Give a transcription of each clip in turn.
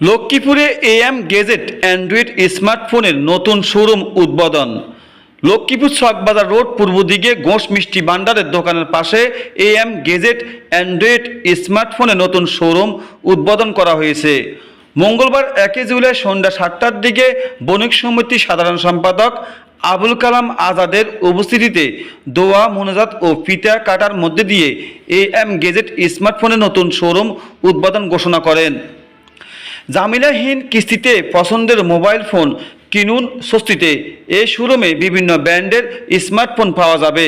লক্ষ্মীপুরে am gazette Android স্মার্টফোনের নতুন শোরুম উদ্বোধন। লক্ষ্মীপুর চকবাজার রোড পূর্ব দিকে গোঁস মিষ্টি ভাণ্ডারের দোকানের পাশে এএম গেজেট অ্যান্ড্রয়েড স্মার্টফোনের নতুন শোরুম উদ্বোধন করা হয়েছে। মঙ্গলবার একই জুলাই সন্ধ্যা সাতটার দিকে বণিক সমিতি সাধারণ সম্পাদক আবুল কালাম আজাদের উপস্থিতিতে দোয়া, মোনাজাত ও ফিতা কাটার মধ্যে দিয়ে এএম গেজেট স্মার্টফোনের নতুন শোরুম উদ্বোধন ঘোষণা করেন। জামিলাহীন কিস্তিতে পছন্দের মোবাইল ফোন কিনুন স্বস্তিতে। এই শোরুমে বিভিন্ন ব্র্যান্ডের স্মার্টফোন পাওয়া যাবে।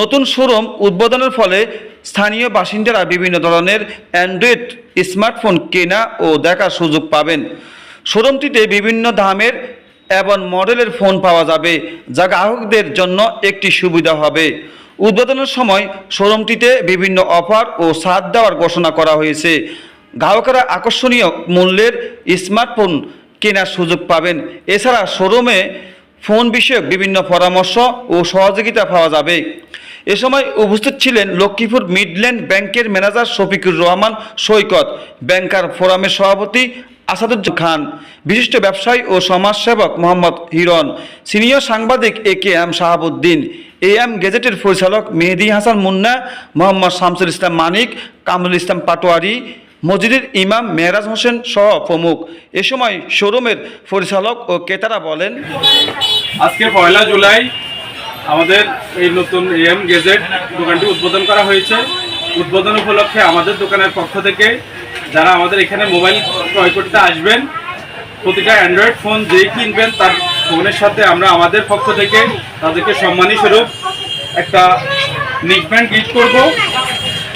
নতুন শোরুম উদ্বোধনের ফলে স্থানীয় বাসিন্দারা বিভিন্ন ধরনের অ্যান্ড্রয়েড স্মার্টফোন কেনা ও দেখার সুযোগ পাবেন। শোরুমটিতে বিভিন্ন দামের এবং মডেলের ফোন পাওয়া যাবে, যা গ্রাহকদের জন্য একটি সুবিধা হবে। উদ্বোধনের সময় শোরুমটিতে বিভিন্ন অফার ও ছাড় দেওয়ার ঘোষণা করা হয়েছে। গ্রাহকেরা আকর্ষণীয় মূল্যের স্মার্টফোন কেনার সুযোগ পাবেন। এছাড়া শোরুমে ফোন বিষয়ক বিভিন্ন পরামর্শ ও সহযোগিতা পাওয়া যাবে। এ সময় উপস্থিত ছিলেন লক্ষ্মীপুর মিডল্যান্ড ব্যাংকের ম্যানেজার শফিকুর রহমান সৈকত, ব্যাংকার ফোরামের সভাপতি আসাদুজ্জ খান, বিশিষ্ট ব্যবসায়ী ও সমাজসেবক মোহাম্মদ হিরন সিনিয়র সাংবাদিক A K M Shahabuddin, A M গেজেটের পরিচালক মেহেদি হাসান মুন্না, মোহাম্মদ শামসুল ইসলাম মানিক, কামরুল ইসলাম পাটোয়ারি মসজিদের ইমাম মেহরাজ হোসেন সহ প্রমুখ। এ সময় শোরুমের পরিচালক ও ক্রেতারা বলেন, আজকে পয়লা জুলাই আমাদের এই নতুন এম গেজেট দোকানটি উদ্বোধন করা হয়েছে। উদ্বোধন উপলক্ষে আমাদের দোকানের পক্ষ থেকে যারা আমাদের এখানে মোবাইল ক্রয় করতে আসবেন, প্রতিটা অ্যান্ড্রয়েড ফোন যেই কিনবেন তার ফোনের সাথে আমরা আমাদের পক্ষ থেকে তাদেরকে সম্মানী স্বরূপ একটা নিকব্যান্ড গিফট করব।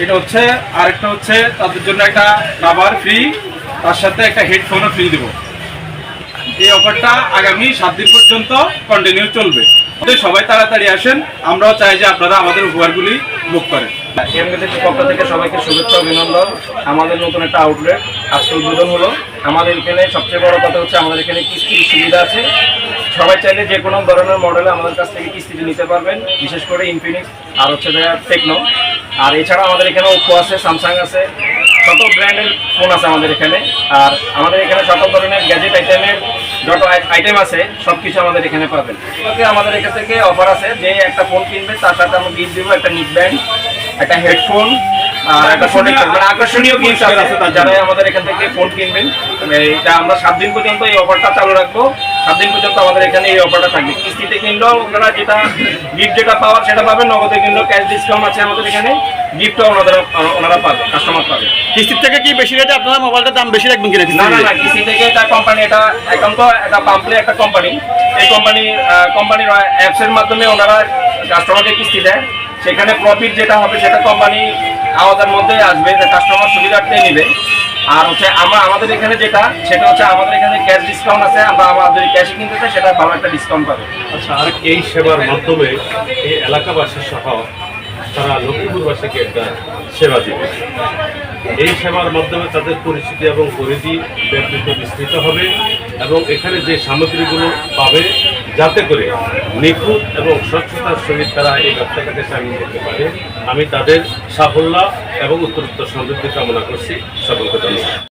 এটা হচ্ছে, আরেকটা হচ্ছে, তাদের জন্য একটা রাবার ফ্রি তার সাথে একটা হেডফোনও ফ্রি দেবো। এই অফারটা আগামী সাত দিন পর্যন্ত কন্টিনিউ চলবে। সবাই তাড়াতাড়ি আসেন, আমরাও চাই যে আপনারা আমাদের উপহারগুলি বুক করেন। এমগেদের পক্ষ থেকে সবাইকে শুভেচ্ছা, অভিনন্দন। আমাদের নতুন একটা আউটলেট আজকে উদ্বোধন হলো। আমাদের এখানে সবচেয়ে বড় কথা হচ্ছে, আমাদের এখানে কিস্তির সুবিধা আছে। সবাই চাইলে যে কোনো ধরনের মডেলে আমাদের কাছ থেকে কিস্তিতে নিতে পারবেন। বিশেষ করে ইনফিনিক্স আর হচ্ছে টেকনো আর এছাড়া আমাদের এখানে ওপো আছে স্যামসাং আছে সকল ব্র্যান্ডের ফোন আছে আমাদের এখানে। আর আমাদের এখানে সকল ধরনের গ্যাজেট আইটেমের যত আইটেম আছে সব কিছু আমাদের এখানে পাবেন। ওকে, আমাদের এখান থেকে অফার আছে, যে একটা ফোন কিনবে, তার সাথে আমরা গিফট দেবো একটা নিক ব্যান্ড একটা হেডফোন আকর্ষণীয় গিফট আছে। যারা আমাদের এখান থেকে ফোন কিনবেন এটা আমরা সাত দিন পর্যন্ত এই অফারটা চালু রাখব। সাত দিন পর্যন্ত আমাদের এখানে এই অফারটা থাকবে। কিস্তিতে কিনলেও ওনারা যেটা গিফট যেটা পাওয়ার সেটা পাবেন নগদে কিনলেও ক্যাশ ডিসকাউন্ট আছে আমাদের এখানে। গিফটও ওনারা ওনারা পাবে কাস্টমার পাবে। কিস্তির থেকে কি বেশি রেটে আপনারা মোবাইলটার দাম বেশি রাখবেন কিনা না না না কিসি থেকে এটা কোম্পানি এটা এখন তো এটা পাম্পলে একটা কোম্পানি এই কোম্পানি কোম্পানির অ্যাপসের মাধ্যমে ওনারা কাস্টমারকে কিস্তি দেয়। সেখানে প্রফিট যেটা হবে সেটা কোম্পানি আমাদের মধ্যে আসবে কাস্টমার সুবিধার্থে নেবে। আর হচ্ছে আমরা আমাদের এখানে যেটা, সেটা হচ্ছে আমাদের এখানে ক্যাশ ডিসকাউন্ট আছে, আমরা আমাদের ক্যাশে কিনতে চাই, সেটা ভালো একটা ডিসকাউন্ট পাবে। আচ্ছা আর এই সেবার মাধ্যমে এই এলাকাবাসী সহ তারা লক্ষ্মীপুরবাসীকে একটা সেবা দিবে। এই সেবার মাধ্যমে তাদের পরিচিতি এবং পরিধি ব্যাপৃত বিস্তৃত হবে। এবং এখানে যে সামগ্রীগুলো পাবে, যাতে করে নিখুঁত এবং স্বচ্ছতার সহিত তারা এই ব্যবসাটাকে সামিল করতে পারে। আমি তাদের সাফল্য এবং উত্তরোত্তর সমৃদ্ধি কামনা করছি। সকলকে ধন্যবাদ।